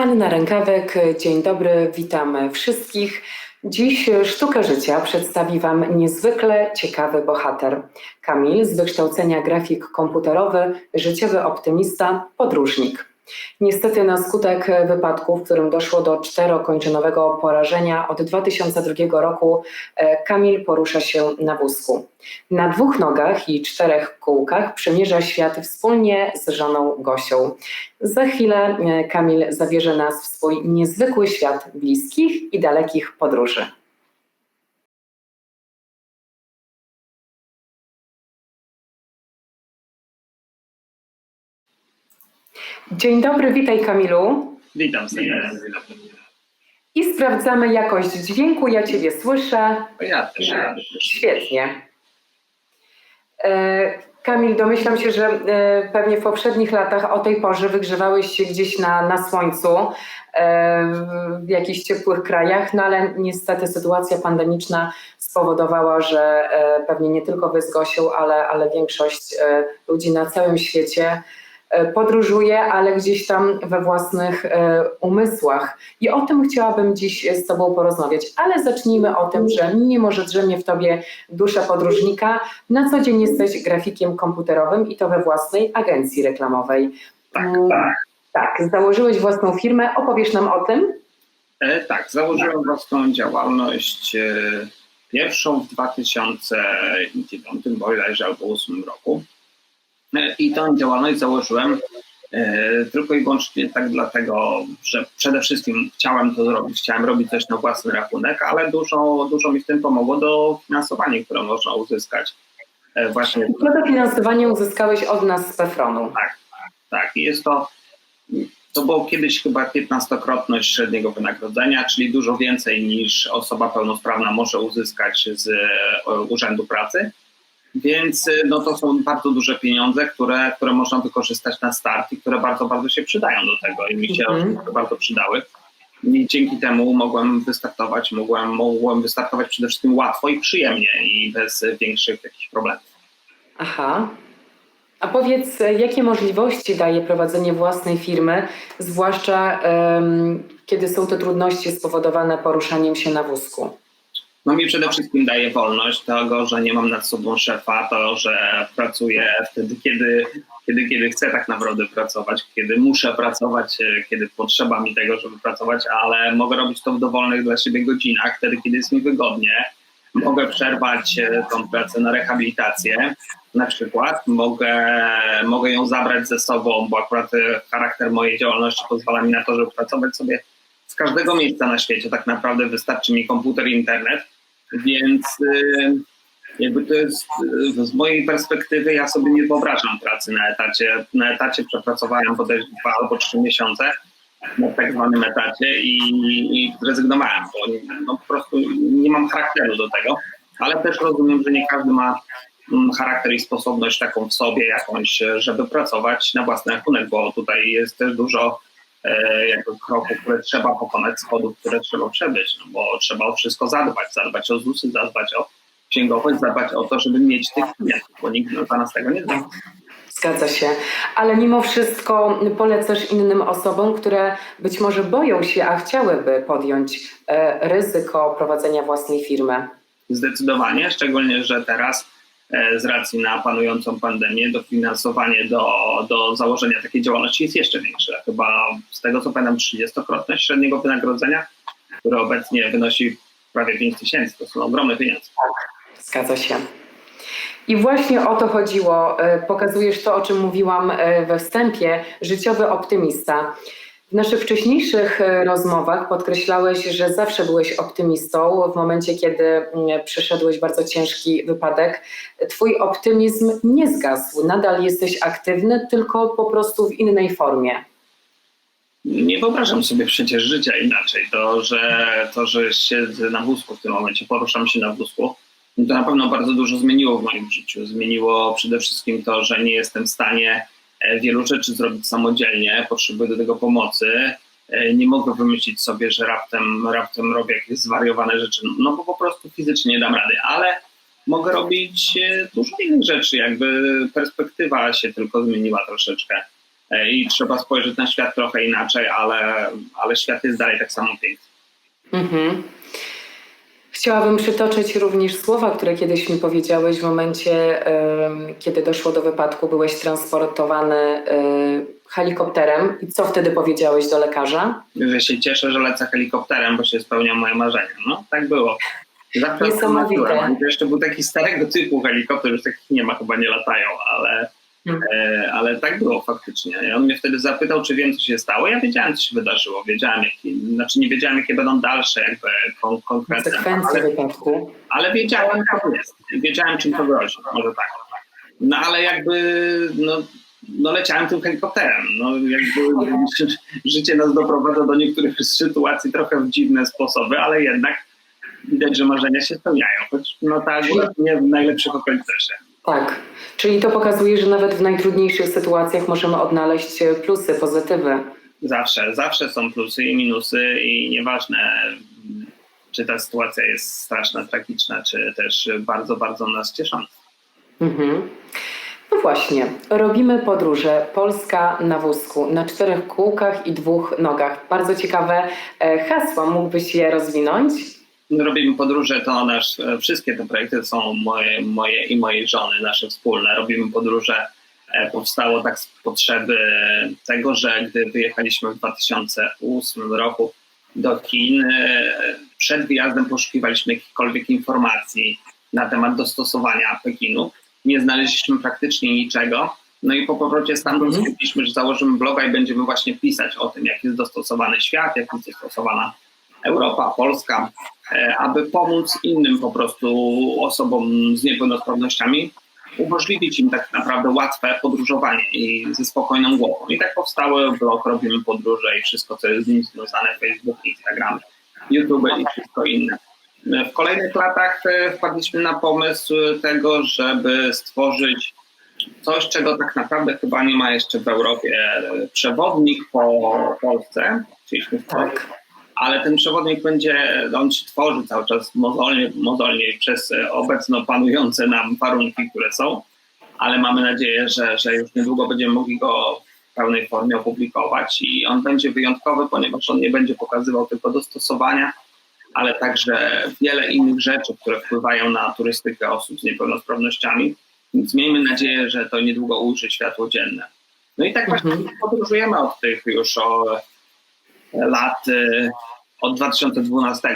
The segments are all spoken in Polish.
Anna Rękawek, dzień dobry, witam wszystkich. Dziś Sztukę Życia przedstawi Wam niezwykle ciekawy bohater. Kamil, z wykształcenia grafik komputerowy, życiowy optymista, podróżnik. Niestety na skutek wypadku, w którym doszło do czterokończynowego porażenia od 2002 roku, e, Kamil porusza się na wózku. Na dwóch nogach i czterech kółkach przemierza świat wspólnie z żoną Gosią. Za chwilę e, Kamil zabierze nas w swój niezwykły świat bliskich i dalekich podróży. Dzień dobry, witaj Kamilu. Witam serdecznie. I sprawdzamy jakość dźwięku. Ja Ciebie słyszę. Ja też. Ja też. Świetnie. E, Kamil, domyślam się, że e, pewnie w poprzednich latach o tej porze wygrzewałeś się gdzieś na, na słońcu e, w jakichś ciepłych krajach, no ale niestety sytuacja pandemiczna spowodowała, że pewnie nie tylko wy z Gosią, ale, ale większość ludzi na całym świecie podróżuje, ale gdzieś tam we własnych umysłach. I o tym chciałabym dziś z Tobą porozmawiać. Ale zacznijmy o tym, że mimo, że drzemie w Tobie dusza podróżnika, na co dzień jesteś grafikiem komputerowym i to we własnej agencji reklamowej. Tak, Mm, tak. Tak, założyłeś własną firmę. Opowiesz nam o tym? E, tak, założyłem własną działalność e, pierwszą w 2009 bodajże albo 2008 roku. I tą działalność założyłem e, tylko i wyłącznie tak dlatego, że przede wszystkim chciałem to zrobić, chciałem robić coś na własny rachunek, ale dużo, dużo mi w tym pomogło dofinansowanie, które można uzyskać e, właśnie To dofinansowanie uzyskałeś od nas z Pefronu. Tak, i jest to, to było kiedyś chyba 15-krotność średniego wynagrodzenia, czyli dużo więcej niż osoba pełnosprawna może uzyskać z e, Urzędu Pracy. Więc e, no, to są bardzo duże pieniądze, które, które można wykorzystać na start i które bardzo, bardzo się przydają do tego i mi się Mhm. bardzo przydały. I dzięki temu mogłem wystartować, mogłem, mogłem wystartować przede wszystkim łatwo i przyjemnie i bez większych jakichś problemów. Aha. A powiedz, jakie możliwości daje prowadzenie własnej firmy, zwłaszcza em, kiedy są to trudności spowodowane poruszaniem się na wózku? No mi przede wszystkim daje wolność tego, że nie mam nad sobą szefa, to, że pracuję wtedy, kiedy, kiedy, kiedy chcę tak naprawdę pracować, kiedy muszę pracować, e, kiedy potrzeba mi tego, żeby pracować, ale mogę robić to w dowolnych dla siebie godzinach, wtedy, kiedy jest mi wygodnie. Mogę przerwać e, tą pracę na rehabilitację na przykład. Mogę, mogę ją zabrać ze sobą, bo akurat e, charakter mojej działalności pozwala mi na to, żeby pracować sobie z każdego miejsca na świecie. Tak naprawdę wystarczy mi komputer i internet, więc y, jakby to jest y, z mojej perspektywy, ja sobie nie wyobrażam pracy na etacie. Na etacie przepracowałem bodajże dwa albo trzy miesiące na tak zwanym etacie i, i zrezygnowałem, bo no, po prostu nie mam charakteru do tego, ale też rozumiem, że nie każdy ma mm, charakter i sposobność taką w sobie jakąś, żeby pracować na własny rachunek, bo tutaj jest też dużo jakby kroków, które trzeba pokonać, schodów, które trzeba przebyć, no bo trzeba o wszystko zadbać, zadbać o ZUSy, zadbać o księgowość, zadbać o to, żeby mieć tych klientów, bo nikt za nas tego nie zrobi. Zgadza się. Ale mimo wszystko polecasz innym osobom, które być może boją się, a chciałyby podjąć e, ryzyko prowadzenia własnej firmy. Zdecydowanie, szczególnie, że teraz e, z racji na panującą pandemię dofinansowanie do, do założenia takiej działalności jest jeszcze większe. Chyba z tego co pamiętam 30-krotność średniego wynagrodzenia, które obecnie wynosi prawie 5 tysięcy. To są ogromne pieniądze. Zgadza się. I właśnie o to chodziło. E, Pokazujesz to, o czym mówiłam e, we wstępie, życiowy optymista. W naszych wcześniejszych e, rozmowach podkreślałeś, że zawsze byłeś optymistą. W momencie, kiedy mm, przeszedłeś bardzo ciężki wypadek, twój optymizm nie zgasł. Nadal jesteś aktywny, tylko po prostu w innej formie. Nie wyobrażam sobie przecież życia inaczej. To, że, to, że siedzę na wózku w tym momencie, poruszam się na wózku, to na pewno bardzo dużo zmieniło w moim życiu. Zmieniło przede wszystkim to, że nie jestem w stanie wielu rzeczy zrobić samodzielnie, potrzebuję do tego pomocy. E, Nie mogę wymyślić sobie, że raptem, raptem robię jakieś zwariowane rzeczy, no bo po prostu fizycznie nie dam rady, ale mogę robić e, dużo innych rzeczy, jakby perspektywa się tylko zmieniła troszeczkę. e, i trzeba spojrzeć na świat trochę inaczej, ale, ale świat jest dalej tak samo piękny. Mhm. Chciałabym przytoczyć również słowa, które kiedyś mi powiedziałeś w momencie, kiedy doszło do wypadku, byłeś transportowany helikopterem. I co wtedy powiedziałeś do lekarza? Że się cieszę, że lecę helikopterem, bo się spełnia moje marzenia. No, tak było. Zawsze Niesamowite. to jeszcze był taki starego typu helikopter, już takich nie ma, chyba nie latają, ale, ale tak było faktycznie. On mnie wtedy zapytał, czy wiem, co się stało. Ja wiedziałem, co się wydarzyło. Wiedziałem, jakie, znaczy nie wiedziałem, jakie będą dalsze jakby kon, konkretne, Konsekwencje ale, wypadku. ale wiedziałem, to jest. Wiedziałem, czym to grozi. Może tak. No ale jakby, no, no leciałem tym helikopterem. No jakby życie nas doprowadza do niektórych sytuacji trochę w dziwne sposoby, ale jednak widać, że marzenia się spełniają, choć no tak nie w najlepszych okolicznościach. Tak. Czyli to pokazuje, że nawet w najtrudniejszych sytuacjach możemy odnaleźć e, plusy, pozytywy. Zawsze, zawsze są plusy i minusy i nieważne, czy ta sytuacja jest straszna, tragiczna, czy też bardzo, bardzo nas ciesząca. Mhm. No właśnie, robimy podróże Polska na wózku, na czterech kółkach i dwóch nogach. Bardzo ciekawe e, hasła, mógłbyś je rozwinąć? Robimy podróże, to nasz, e, wszystkie te projekty są moje, moje i mojej żony, nasze wspólne. Robimy podróże, e, powstało tak z potrzeby tego, że gdy wyjechaliśmy w 2008 roku do Chin, e, przed wyjazdem poszukiwaliśmy jakichkolwiek informacji na temat dostosowania Pekinu. Nie znaleźliśmy praktycznie niczego. No i po powrocie stamtąd Mhm. stwierdziliśmy, że założymy bloga i będziemy właśnie pisać o tym, jak jest dostosowany świat, jak jest dostosowana Europa, Polska, aby pomóc innym po prostu osobom z niepełnosprawnościami, umożliwić im tak naprawdę łatwe podróżowanie i ze spokojną głową. I tak powstały blog, robimy podróże i wszystko, co jest z nim związane, Facebook, Instagram, YouTube i wszystko inne. W kolejnych latach e, wpadliśmy na pomysł tego, żeby stworzyć coś, czego tak naprawdę chyba nie ma jeszcze w Europie. Przewodnik po Polsce. Chcieliśmy stworzyć Tak. Ale ten przewodnik będzie, on się tworzy cały czas mozolnie, mozolnie przez e, obecno panujące nam warunki, które są, ale mamy nadzieję, że, że już niedługo będziemy mogli go w pełnej formie opublikować i on będzie wyjątkowy, ponieważ on nie będzie pokazywał tylko dostosowania, ale także wiele innych rzeczy, które wpływają na turystykę osób z niepełnosprawnościami, więc miejmy nadzieję, że to niedługo ujrzy światło dzienne. No i tak właśnie Mhm. podróżujemy od tych już o lat e, od 2012,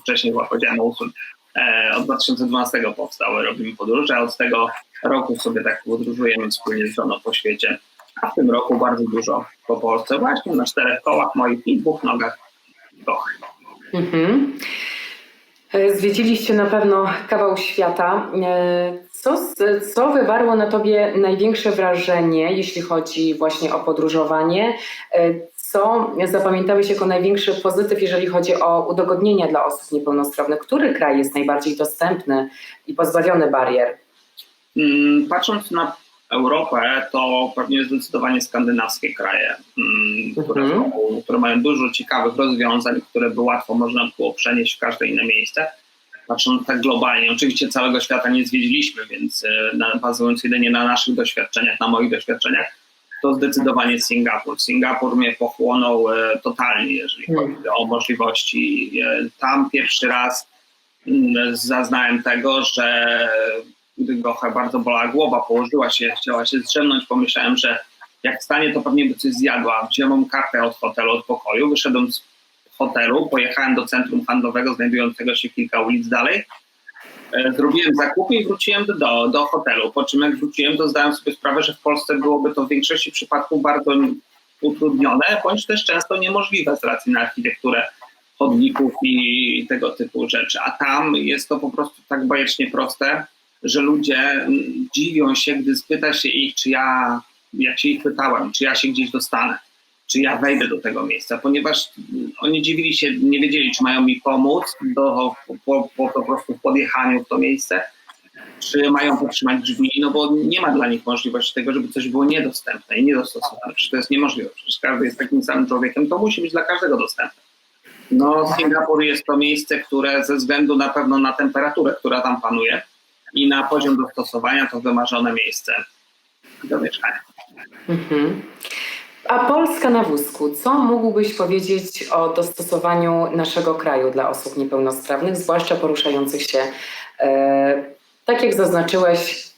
wcześniej chyba powiedziałem 8, e, od 2012 powstały Robimy Podróże, a od tego roku sobie tak podróżujemy wspólnie z żoną po świecie, a w tym roku bardzo dużo po Polsce, właśnie na czterech kołach moich i dwóch nogach. Och. Mhm. E, Zwiedziliście na pewno kawał świata. E, Co, co wywarło na tobie największe wrażenie, jeśli chodzi właśnie o podróżowanie? Co zapamiętałeś jako największy pozytyw, jeżeli chodzi o udogodnienia dla osób niepełnosprawnych? Który kraj jest najbardziej dostępny i pozbawiony barier? Mm, Patrząc na Europę, to pewnie zdecydowanie skandynawskie kraje, mm, które, Mhm. są, które mają dużo ciekawych rozwiązań, które by łatwo można było przenieść w każde inne miejsce. Patrząc tak globalnie, oczywiście całego świata nie zwiedziliśmy, więc e, na, bazując jedynie na naszych doświadczeniach, na moich doświadczeniach, to zdecydowanie Singapur. Singapur mnie pochłonął e, totalnie, jeżeli Hmm. chodzi o możliwości. E, Tam pierwszy raz mm, zaznałem tego, że gdy trochę bardzo bolała głowa, położyła się, chciała się zdrzemnąć, pomyślałem, że jak wstanie, to pewnie by coś zjadła. Wziąłem kartę od hotelu, od pokoju, wyszedłem z hotelu, pojechałem do centrum handlowego znajdującego się kilka ulic dalej, zrobiłem zakupy i wróciłem do, do hotelu. Po czym jak wróciłem, to zdałem sobie sprawę, że w Polsce byłoby to w większości przypadków bardzo utrudnione, bądź też często niemożliwe z racji na architekturę chodników i tego typu rzeczy. A tam jest to po prostu tak bajecznie proste, że ludzie dziwią się, gdy spyta się ich, czy ja, jak się ich pytałem, czy ja się gdzieś dostanę, czy ja wejdę do tego miejsca, ponieważ oni dziwili się, nie wiedzieli, czy mają mi pomóc do, po, po, po prostu podjechaniu w to miejsce, czy mają potrzymać drzwi, no bo nie ma dla nich możliwości tego, żeby coś było niedostępne i niedostosowane. Przecież to jest niemożliwe. Przecież każdy jest takim samym człowiekiem, to musi być dla każdego dostępne. No, Singapur jest to miejsce, które ze względu na pewno na temperaturę, która tam panuje i na poziom dostosowania to wymarzone miejsce do mieszkania. Mhm. A Polska na wózku. Co mógłbyś powiedzieć o dostosowaniu naszego kraju dla osób niepełnosprawnych, zwłaszcza poruszających się, e, tak jak zaznaczyłeś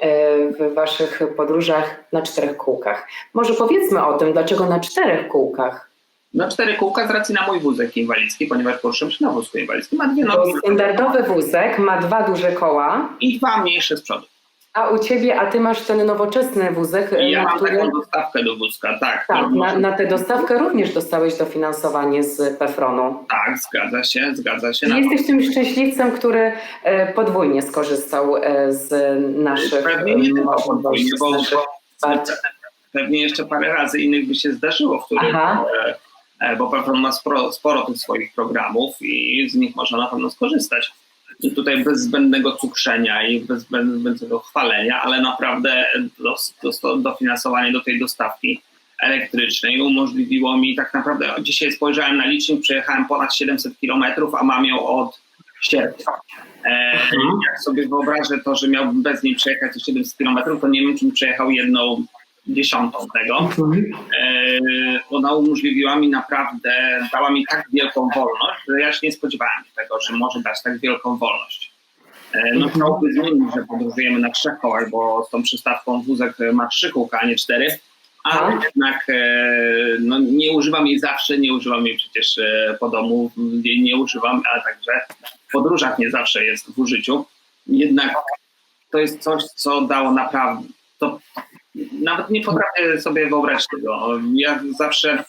e, w waszych podróżach, na czterech kółkach? Może powiedzmy o tym, dlaczego na czterech kółkach? Na cztery kółka z racji na mój wózek inwalidzki, ponieważ poruszam się na wózku inwalidzkim. Ma dwie nogi standardowy wózek ma dwa duże koła, i dwa mniejsze z przodu. A u ciebie, a ty masz ten nowoczesny wózek, ja mam który... taką dostawkę do wózka, tak. Tak, na, na tę dostawkę również dostałeś dofinansowanie z PFRON-u. tak, zgadza się, zgadza się. Jesteś tym szczęśliwcem, który e, podwójnie skorzystał e, z naszych Pewnie nie e, tylko możliwości, podwójnie, bo, bo pewnie jeszcze parę razy innych by się zdarzyło, w których, Aha. bo Platform ma sporo, sporo tych swoich programów i z nich można na pewno skorzystać. Tutaj bez zbędnego cukrzenia i bez zbędnego chwalenia, ale naprawdę dofinansowanie do tej dostawki elektrycznej umożliwiło mi tak naprawdę, dzisiaj spojrzałem na licznik, przejechałem ponad 700 kilometrów, a mam ją od sierpnia. E, jak sobie wyobrażę to, że miałbym bez niej przejechać te 700 kilometrów, to nie wiem, czy bym przejechał jedną dziesiątą tego. Mhm. E, ona umożliwiła mi naprawdę, dała mi tak wielką wolność, że ja się nie spodziewałem tego, że może dać tak wielką wolność. E, no Mhm. chciałby zmienić, że podróżujemy na trzech kołach, bo z tą przystawką wózek ma trzy kółka, a nie cztery, ale Tak. jednak e, no, nie używam jej zawsze, nie używam jej przecież po domu, jej nie używam, ale także w podróżach nie zawsze jest w użyciu. Jednak to jest coś, co dało naprawdę, to nawet nie potrafię sobie wyobrazić tego. Ja zawsze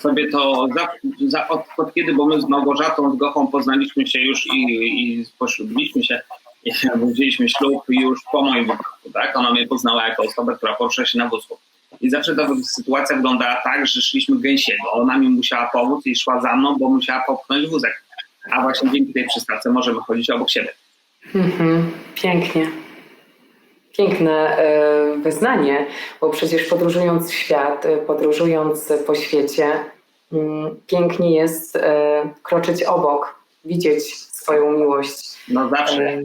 sobie to, za, za, od, od kiedy, bo my z Małgorzatą, z Gochą poznaliśmy się już i, i poślubiliśmy się, i wzięliśmy ślub już po moim wypadku, tak? Ona mnie poznała jako osobę, która porusza się na wózku. I zawsze ta sytuacja wyglądała tak, że szliśmy gęsiego. Ona mi musiała pomóc i szła za mną, bo musiała popchnąć wózek. A właśnie dzięki tej przystawce możemy chodzić obok siebie. Mhm. Pięknie. Piękne e, wyznanie, bo przecież podróżując w świat, e, podróżując po świecie, mm, pięknie jest e, kroczyć obok, widzieć swoją miłość, No zawsze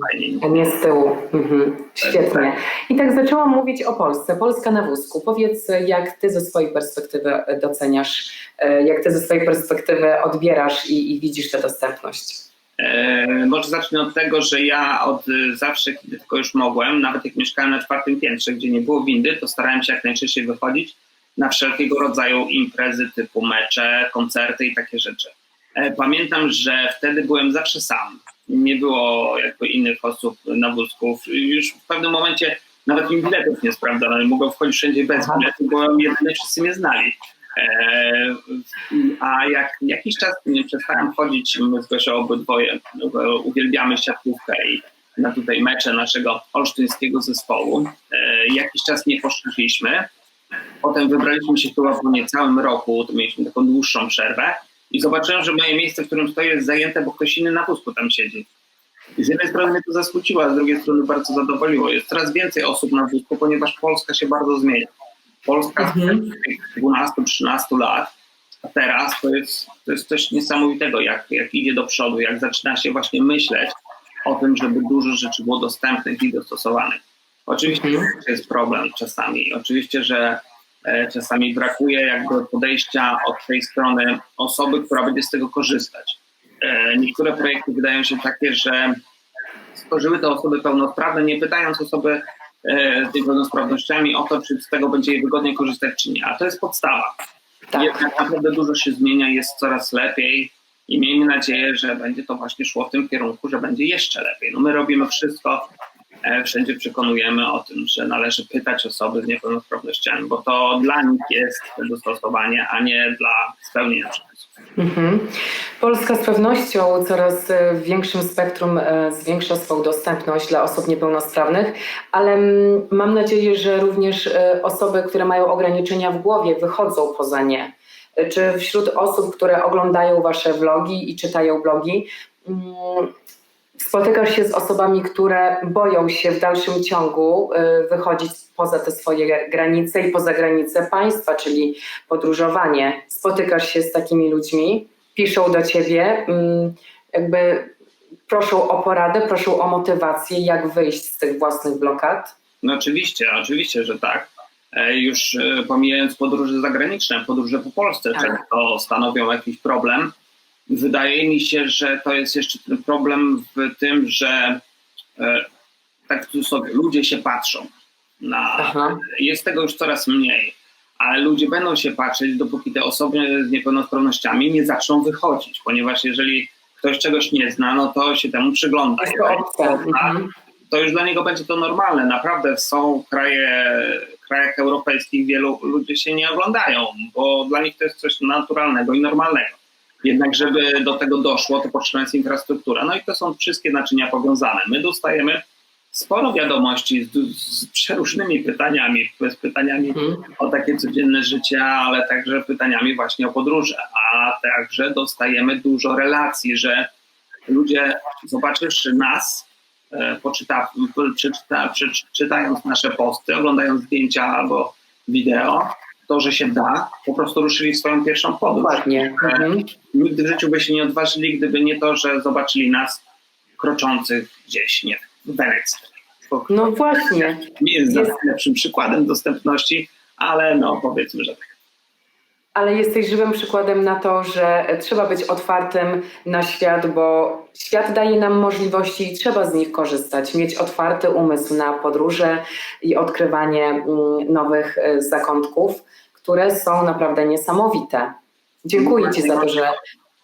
nie z tyłu. Mhm. Świetnie. I tak zaczęłam mówić o Polsce. Polska na wózku. Powiedz, jak ty ze swojej perspektywy doceniasz, jak ty ze swojej perspektywy odbierasz i, i widzisz tę dostępność. E, może zacznę od tego, że ja od zawsze, kiedy tylko już mogłem, nawet jak mieszkałem na czwartym piętrze, gdzie nie było windy, to starałem się jak najczęściej wychodzić na wszelkiego rodzaju imprezy typu mecze, koncerty i takie rzeczy. E, Pamiętam, że wtedy byłem zawsze sam. Nie było jakby innych osób na wózku. Już w pewnym momencie nawet mi biletów nie sprawdzano. Mogłem wchodzić wszędzie bez biletu, bo jedynie wszyscy mnie znali. E, a jak jakiś czas nie przestałem chodzić, my z Gosią obydwoje e, uwielbiamy siatkówkę i na tutaj mecze naszego olsztyńskiego zespołu. E, jakiś czas nie poszliśmy. Potem wybraliśmy się chyba po niecałym roku, to mieliśmy taką dłuższą przerwę i zobaczyłem, że moje miejsce, w którym stoję jest zajęte, bo ktoś inny na wózku tam siedzi. I z jednej strony mnie to zasmuciło, a z drugiej strony bardzo zadowoliło. Jest coraz więcej osób na wózku, ponieważ Polska się bardzo zmienia. Polska Mhm. 12-13 lat, a teraz to jest, to jest coś niesamowitego, jak, jak idzie do przodu, jak zaczyna się właśnie myśleć o tym, żeby dużo rzeczy było dostępnych i dostosowanych. Oczywiście Mhm. jest problem czasami, oczywiście, że e, czasami brakuje jakby podejścia od tej strony osoby, która będzie z tego korzystać. E, niektóre projekty wydają się takie, że stworzyły to osoby pełnosprawne, nie pytając osoby z niepełnosprawnościami o to, czy z tego będzie jej wygodnie korzystać, czy nie. A to jest podstawa. Tak. Jednak naprawdę dużo się zmienia, jest coraz lepiej i miejmy nadzieję, że będzie to właśnie szło w tym kierunku, że będzie jeszcze lepiej. No my robimy wszystko, e, wszędzie przekonujemy o tym, że należy pytać osoby z niepełnosprawnościami, bo to dla nich jest dostosowanie, a nie dla spełnienia przepisów. Mhm. Polska z pewnością coraz e, w większym spektrum e, zwiększa swoją dostępność dla osób niepełnosprawnych, ale mm, mam nadzieję, że również e, osoby, które mają ograniczenia w głowie, wychodzą poza nie. E, Czy wśród osób, które oglądają Wasze vlogi i czytają blogi, mm, spotykasz się z osobami, które boją się w dalszym ciągu e, wychodzić poza te swoje granice i poza granice państwa, czyli podróżowanie. Spotykasz się z takimi ludźmi, piszą do ciebie, mm, jakby proszą o poradę, proszą o motywację, jak wyjść z tych własnych blokad. No oczywiście, oczywiście, że tak. E, Już e, pomijając podróże zagraniczne, podróże po Polsce Tak. często stanowią jakiś problem. Wydaje mi się, że to jest jeszcze ten problem w tym, że e, tak tu sobie ludzie się patrzą na. Aha. Jest tego już coraz mniej, ale ludzie będą się patrzeć, dopóki te osoby z niepełnosprawnościami nie zaczną wychodzić, ponieważ jeżeli ktoś czegoś nie zna, no to się temu przygląda. To. Tak, Mhm. to już dla niego będzie to normalne. Naprawdę są kraje, krajach europejskich, wielu ludzie się nie oglądają, bo dla nich to jest coś naturalnego i normalnego. Jednak, żeby do tego doszło, to potrzebna jest infrastruktura. No i to są wszystkie naczynia powiązane. My dostajemy sporo wiadomości z, z przeróżnymi pytaniami, z pytaniami Mhm. o takie codzienne życie, ale także pytaniami właśnie o podróże. A także dostajemy dużo relacji, że ludzie, zobaczywszy nas, e, poczyta, przeczyta, przeczytając nasze posty, oglądając zdjęcia albo wideo, to, że się da, po prostu ruszyli w swoją pierwszą podróż. Dokładnie. Mhm. Nigdy w życiu by się nie odważyli, gdyby nie to, że zobaczyli nas kroczących gdzieś, nie w Wenecji. No właśnie. nie jest, Jest- najlepszym przykładem dostępności, ale no powiedzmy, że tak. Ale jesteś żywym przykładem na to, że trzeba być otwartym na świat, bo świat daje nam możliwości i trzeba z nich korzystać. Mieć otwarty umysł na podróże i odkrywanie mm, nowych e, zakątków, które są naprawdę niesamowite. Dziękuję Ci za to, że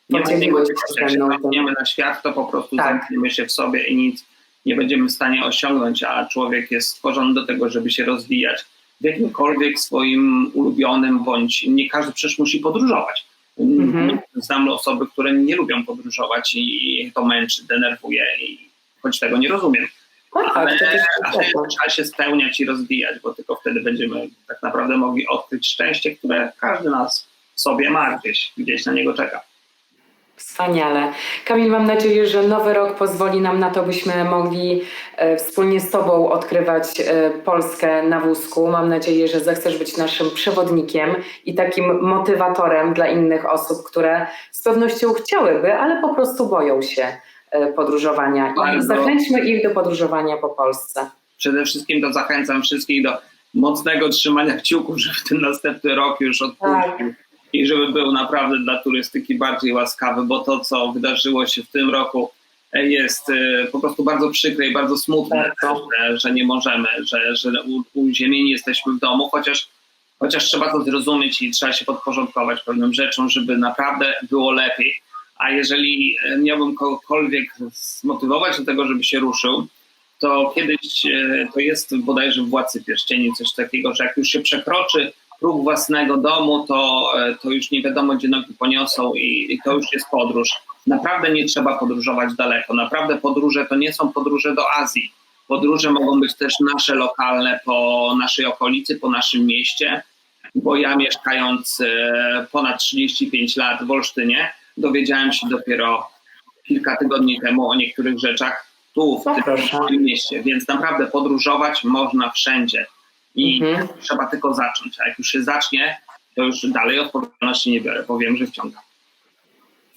Nie podzieliłeś się jak ze mną zamkniemy na świat, to po prostu Tak. zamkniemy się w sobie i nic nie będziemy w stanie osiągnąć, a człowiek jest stworzony do tego, żeby się rozwijać w jakimkolwiek swoim ulubionym, bądź nie każdy przecież musi podróżować. Mhm. Znam osoby, które nie lubią podróżować i to męczy, denerwuje i choć tego nie rozumiem. No tak, Ale, ale trzeba się spełniać i rozwijać, bo tylko wtedy będziemy tak naprawdę mogli odkryć szczęście, które każdy nas sobie ma gdzieś, gdzieś na niego czeka. Wspaniale. Kamil, mam nadzieję, że nowy rok pozwoli nam na to, byśmy mogli e, wspólnie z Tobą odkrywać e, Polskę na wózku. Mam nadzieję, że zechcesz być naszym przewodnikiem i takim motywatorem dla innych osób, które z pewnością chciałyby, ale po prostu boją się podróżowania. I zachęćmy ich do podróżowania po Polsce. Przede wszystkim to zachęcam wszystkich do mocnego trzymania kciuków, żeby ten następny rok już odpuścił i żeby był naprawdę dla turystyki bardziej łaskawy, bo to, co wydarzyło się w tym roku, e, jest e, po prostu bardzo przykre i bardzo smutne, Bardzo. że, że nie możemy, że, że u- uziemieni jesteśmy w domu, chociaż, chociaż trzeba to zrozumieć i trzeba się podporządkować pewnym rzeczom, żeby naprawdę było lepiej. A jeżeli e, miałbym kogokolwiek zmotywować do tego, żeby się ruszył, to kiedyś e, to jest bodajże w Władcy Pierścieni coś takiego, że jak już się przekroczy próg własnego domu, to, e, to już nie wiadomo, gdzie nogi poniosą i, i to już jest podróż. Naprawdę nie trzeba podróżować daleko. Naprawdę podróże to nie są podróże do Azji. Podróże mogą być też nasze lokalne po naszej okolicy, po naszym mieście, bo ja mieszkając ponad 35 lat w Olsztynie, dowiedziałem się dopiero kilka tygodni temu o niektórych rzeczach tu, w No tym, proszę. w tym mieście. Więc naprawdę podróżować można wszędzie. I Mhm. trzeba tylko zacząć. A jak już się zacznie, to już dalej odpowiedzialności nie biorę, bo wiem, że wciągam.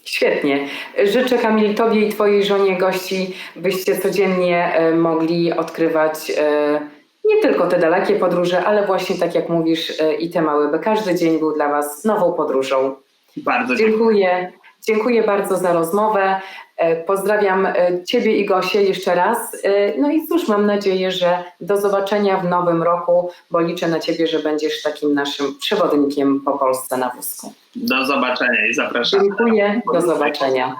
Świetnie. Życzę Kamil Tobie i Twojej żonie gości, byście codziennie e, mogli odkrywać e, nie tylko te dalekie podróże, ale właśnie tak jak mówisz e, i te małe, by każdy dzień był dla Was nową podróżą. Bardzo dziękuję. Dziękuję. Dziękuję bardzo za rozmowę. E, Pozdrawiam e, Ciebie i Gosię jeszcze raz. E, No i cóż, mam nadzieję, że do zobaczenia w nowym roku, bo liczę na Ciebie, że będziesz takim naszym przewodnikiem po Polsce na wózku. Do zobaczenia i zapraszam. Dziękuję. Do zobaczenia.